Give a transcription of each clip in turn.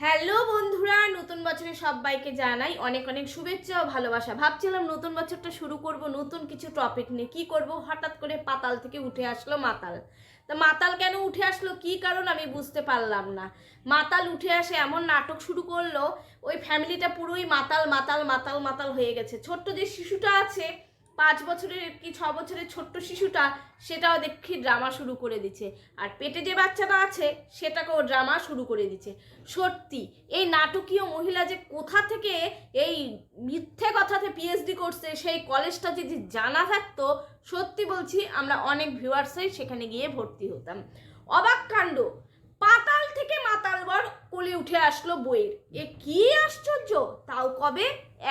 Hello বন্ধুরা, নতুন বছরে সবাইকে জানাই অনেক অনেক শুভেচ্ছা ও ভালোবাসা। ভাবছিলাম নতুন বছরটা শুরু করব, নতুন কিছু টপিক নিয়ে। কি করব? হঠাৎ করে পাতাল থেকে উঠে আসলো মাতাল। তা মাতাল কেন উঠে আসলো? কি কারণ আমি বুঝতে পারলাম না। মাতাল উঠে আসে এমন নাটক শুরু করল, ওই ফ্যামিলিটা পুরোই মাতাল মাতাল মাতাল মাতাল হয়ে গেছে। ছোট্ট যে শিশুটা আছে পাঁচ বছরের কি ছ বছরের ছোট্ট শিশুটা সেটাও দেখি ড্রামা শুরু করে দিচ্ছে। আর পেটে যে বাচ্চাটা আছে, সেটাকেও ড্রামা শুরু করে দিচ্ছে। সত্যি, এই নাটকীয় মহিলা যে কোথা থেকে এই মিথ্যে কথাতে পিএইচডি করছে, সেই কলেজটা যদি জানা থাকতো, সত্যি বলছি আমরা অনেক ভিউয়ার্সই সেখানে গিয়ে ভর্তি হতাম। অবাক কাণ্ড, পাতাল থেকে মাতাল বর কোলে উঠে আসলো বইয়ের। এ কি আশ্চর্য, তাও কবে?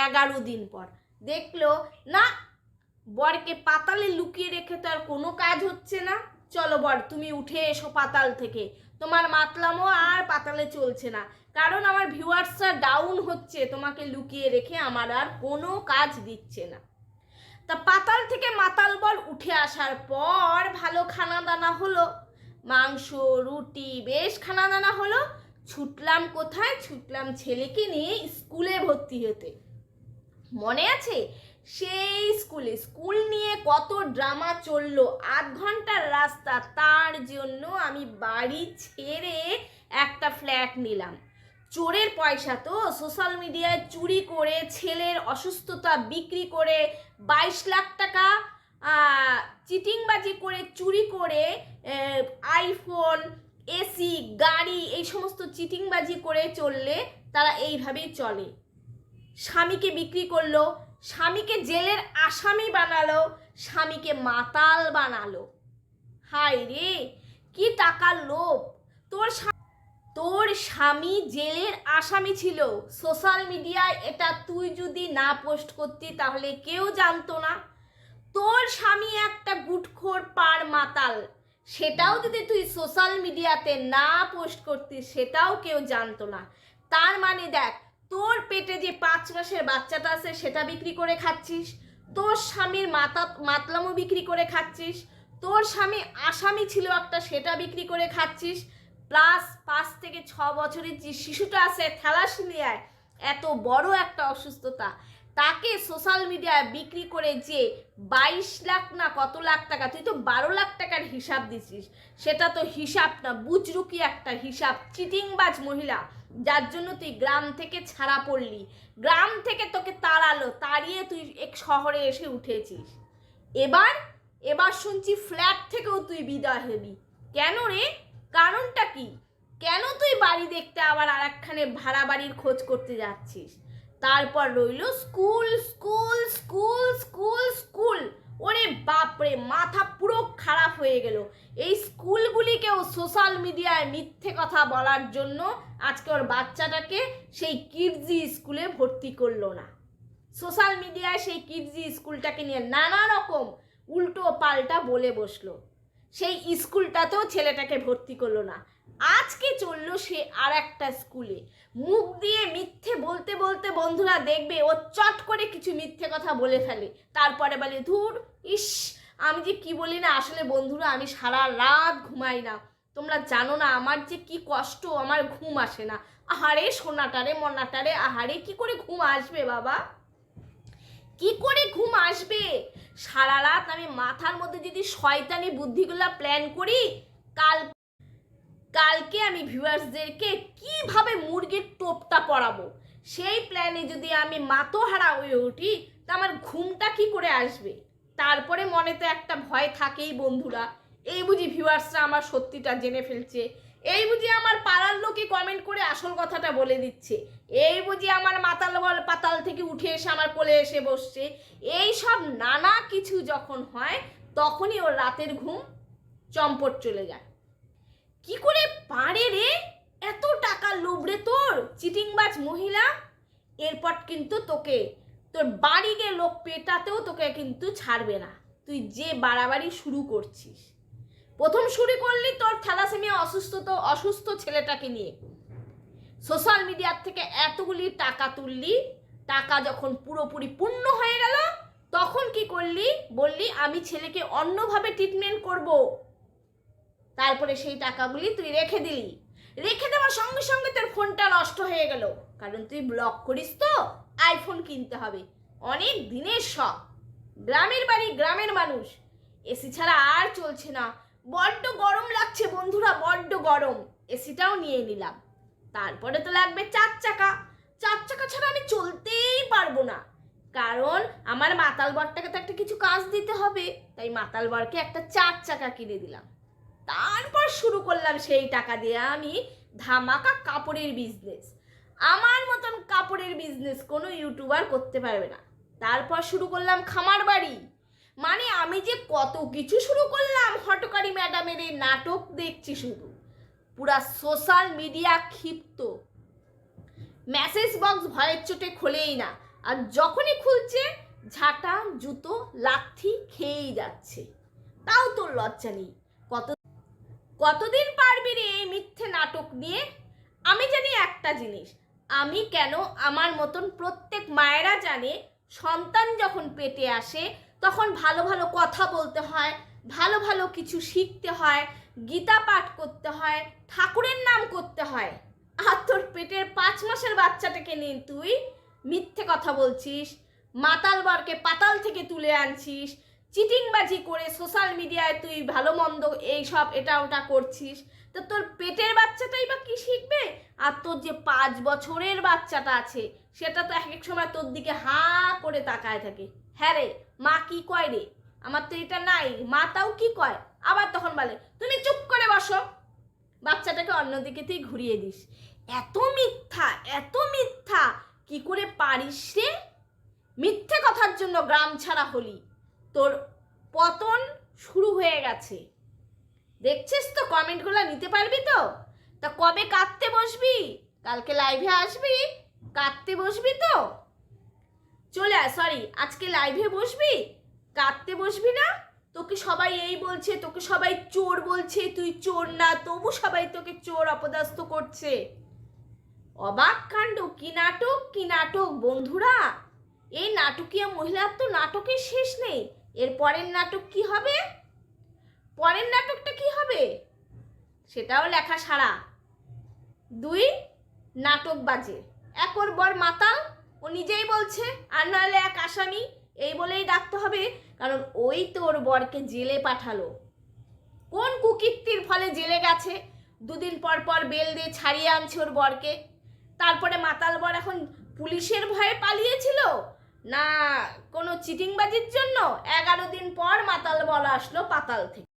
এগারো দিন পর। দেখল, না বরকে পাতালে লুকিয়ে রেখে তো আর কোনো কাজ হচ্ছে না। চলো বর, তুমি উঠে এসো পাতাল থেকে। তোমার মাতলামও আর পাতালে চলছে না। কারণ আমার ভিউয়ার্সরা ডাউন হচ্ছে, তোমাকে লুকিয়ে রেখে আমার আর কোনো কাজ দিচ্ছে না। তা পাতাল থেকে মাতাল বর উঠে আসার পর ভালো খানা দানা হলো। মাংস, রুটি, বেশ খানা দানা হলো। ছুটলাম কোথায়? ছুটলাম ছেলেকে নিয়ে স্কুলে ভর্তি হতে। মনে আছে? সেই স্কুলে, স্কুল নিয়ে কত ড্রামা চলল, আধ ঘণ্টার রাস্তা, তার জন্য আমি বাড়ি ছেড়ে একটা ফ্ল্যাট নিলাম। চোরের পয়সা তো, সোশ্যাল মিডিয়ায় চুরি করে, ছেলের অসুস্থতা বিক্রি করে, বাইশ লাখ টাকা চিটিংবাজি করে, চুরি করে আইফোন, এসি, গাড়ি, এই সমস্ত চিটিংবাজি করে চললে তারা এইভাবেই চলে। স্বামীকে বিক্রি করল স্বামীকে জেলের আসামি বানালো, স্বামীকে মাতাল বানালো। হায় রে, কি টাকার লোভ। তোর তোর স্বামী জেলের আসামি ছিল। সোশ্যাল মিডিয়ায় এটা তুই যদি না পোস্ট করতি তাহলে কেউ জানতো না। তোর স্বামী একটা গুটখোর পার মাতাল। সেটাও যদি তুই সোশ্যাল মিডিয়াতে না পোস্ট করতিস, সেটাও কেউ জানতো না। তার মানে দেখ তোর পেটে যে পাঁচ মাসের বাচ্চাটা আছে, সেটা বিক্রি করে খাচ্ছিস। তোর স্বামীর মাতা মাতলামো বিক্রি করে খাচ্ছিস। তোর স্বামী আসামি ছিল একটা, সেটা বিক্রি করে খাচ্ছিস। প্লাস পাঁচ থেকে ছ বছরের যে শিশুটা আছে, থ্যালাসিমিয়ায়, এত বড় একটা অসুস্থতা। তাকে সোশ্যাল মিডিয়ায় বিক্রি করে যে বাইশ লাখ না কত লাখ টাকা, তুই তো বারো লাখ টাকার হিসাব দিছিস। সেটা তো হিসাব না, বুজরুকি একটা হিসাব। চিটিংবাজ মহিলা যার জন্য তুই গ্রাম থেকে ছাড়া পড়লি। গ্রাম থেকে তোকে তাড়ালো, তাড়িয়ে তুই এক শহরে এসে উঠেছিস। এবার এবার শুনছি ফ্ল্যাট থেকেও তুই বিদায় হবি। কেন রে? কারণটা কি? কেন তুই বাড়ি দেখতে আবার আর একখানে ভাড়া বাড়ির খোঁজ করতে যাচ্ছিস? তারপর রইল school school school school school ওরে বাপরে, মাথা পুরো খারাপ হয়ে গেল। এই স্কুলগুলিকেও সোশ্যাল মিডিয়ায় মিথ্যে কথা বলার জন্য আজকে ওর বাচ্চাটাকে সেই কিডজি স্কুলে ভর্তি করল না। সোশ্যাল মিডিয়ায় সেই কিডজি স্কুলটাকে নিয়ে নানা রকম উল্টো পাল্টা বলে বসল। সেই স্কুলটাতেও ছেলেটাকে ভর্তি করল না। আজকে চলল সে আর একটা স্কুলে। মুখ দিয়ে মিথ্যে বলতে বলতে বন্ধুরা দেখবে ও চট করে কিছু মিথ্যে কথা বলে ফেলে। তারপরে বলে, ধুর, ইস, আমি যে কি বলি না? আসলে বন্ধুরা, আমি সারা রাত ঘুমাই না। তোমরা জানো না, আমার যে কি কষ্ট, আমার ঘুম আসে না। আহারে, সোনাটারে মনাটারে আহারে, কি করে ঘুম আসবে বাবা? কি করে ঘুম আসবে? সারা রাত আমি মাথার মধ্যে যদি শয়তানি বুদ্ধিগুলা প্ল্যান করি, কাল, কালকে আমি ভিউয়ার্সদেরকে কীভাবে মুরগির টোপটা পরাবো? সেই প্ল্যানে যদি আমি মাতোহারা হয়ে উঠি, তা আমার ঘুমটা কি করে আসবে? তারপরে মনে তো একটা ভয় থাকেই বন্ধুরা। এই বুঝি ভিউয়ার্সরা আমার সত্যিটা জেনে ফেলছে। এই বুঝি আমার পাড়ার লোকে কমেন্ট করে আসল কথাটা বলে দিচ্ছে। এই বুঝি আমার মাতাল বল পাতাল থেকে উঠে এসে আমার কোলে এসে বসছে। এই সব নানা কিছু যখন হয়, তখনই ওর রাতের ঘুম চম্পট চলে যায়। কি করে পারে রে? এত টাকা লোভ রে তোর, চিটিংবাজ মহিলা? এরপর কিন্তু তোকে, তোর বাড়ি গিয়ে লোক পেটাতেও তোকে কিন্তু ছাড়বে না। তুই যে বাড়াবাড়ি শুরু করছিস। প্রথম শুরু করলি তোর থ্যালাসেমিয়া অসুস্থ তো অসুস্থ ছেলেটাকে নিয়ে। সোশ্যাল মিডিয়ার থেকে এতগুলি টাকা তুললি, টাকা যখন পুরোপুরি পূর্ণ হয়ে গেল, তখন কি করলি? বললি, আমি ছেলেকে অন্যভাবে ট্রিটমেন্ট করব। তারপরে সেই টাকাগুলি তুই রেখে দিলি। রেখে দেওয়ার সঙ্গে সঙ্গে তোর ফোনটা নষ্ট হয়ে গেল। কারণ তুই ব্লগ করিস তো আইফোন কিনতে হবে। অনেক দিনের শখ। গ্রামের বাড়ি গ্রামের মানুষ। এসি ছাড়া আর চলছে না। বড্ড গরম লাগছে বন্ধুরা, বড্ড গরম। এসিটাও নিয়ে নিলাম। তারপরে তো লাগবে চার চাকা। চার চাকা ছাড়া আমি চলতেই পারব না। কারণ আমার মাতাল বরটাকে তো একটা কিছু কাজ দিতে হবে, তাই মাতাল বরকে একটা চার চাকা কিনে দিলাম। তারপর শুরু করলাম সেই টাকা দিয়ে আমি ধামাকা কাপড়ের বিজনেস আমার মতন কাপড়ের বিজনেস কোনো ইউটিউবার করতে পারবে না। তারপর শুরু করলাম খামার বাড়ি মানে আমি যে কত কিছু শুরু করলাম, হটকারি ম্যাডামের এই নাটক দেখছি শুধু। পুরা সোশ্যাল মিডিয়া ক্ষিপ্ত। মেসেজ বক্স ভয়ের চোটে খোলেই না। আর যখনই খুলছে, ঝাঁটা, জুতো, লাথি খেয়েই যাচ্ছে। তাও তোর লজ্জা নেই। কত কতদিন পারবি রে এই মিথ্যে নাটক নিয়ে? আমি জানি একটা জিনিস, আমি কেন আমার মতন প্রত্যেক মায়েরা জানে, সন্তান যখন পেটে আসে তখন ভালো ভালো কথা বলতে হয়, ভালো ভালো কিছু শিখতে হয়, গীতা পাঠ করতে হয়, ঠাকুরের নাম করতে হয়। আর তোর পেটের পাঁচ মাসের বাচ্চাটাকে নিয়ে তুই মিথ্যে কথা বলছিস, মাতাল বরকে পাতাল থেকে তুলে আনছিস, চিটিংবাজি করে সোশ্যাল মিডিয়ায় তুই ভালো মন্দ এইসব এটা ওটা করছিস। তো তোর পেটের বাচ্চাটাই বা কি শিখবে? আর তোর যে পাঁচ বছরের বাচ্চাটা আছে, সেটা তো এক এক সময় তোর দিকে হা করে তাকায় থাকে। হ্যাঁ রে, মা কি কয় রে? আমার তো এটা নাই মা তাও কি কয়? আবার তখন বলে, তুমি চুপ করে বসো। বাচ্চাটাকে অন্যদিকে তুই ঘুরিয়ে দিস। এত মিথ্যা এত মিথ্যা, কি করে পারিস রে? মিথ্যে কথার জন্য গ্রাম ছাড়া হলি। তোর পতন শুরু হয়ে গেছে। দেখছিস তো কমেন্টগুলো, নিতে পারবি তো? তা কবে কাঁদতে বসবি? কালকে লাইভে আসবি? কাঁদতে বসবি তো? চলে আয় সরি আজকে লাইভে বসবি? কাঁদতে বসবি না? তোকে সবাই এই বলছে, তোকে সবাই চোর বলছে, তুই চোর না, তবু সবাই তোকে চোর অপদস্থ করছে। অবাক কাণ্ড, কি নাটক কি নাটক বন্ধুরা? এই নাটকীয় মহিলার তো নাটকের শেষ নেই, এর পরের নাটক কি হবে? পরের নাটকটা কি হবে? সেটাও লেখা সারা। দুই, নাটক বাজে। এক ওর বর মাতাল ও নিজেই বলছে, আর নাহলে এক আসামি এই বলেই ডাকতে হবে, কারণ ওই তো ওর বরকে জেলে পাঠালো। কোন কুকীর্তির ফলে জেলে গেছে? দুদিন পর পর বেল দিয়ে ছাড়িয়ে আনছে ওর বরকে। তারপরে মাতাল বর এখন পুলিশের ভয়ে পালিয়েছিল? না, কোনো চিটিংবাজির জন্য এগারো দিন পর মাতাল বর আসলো পাতাল থেকে।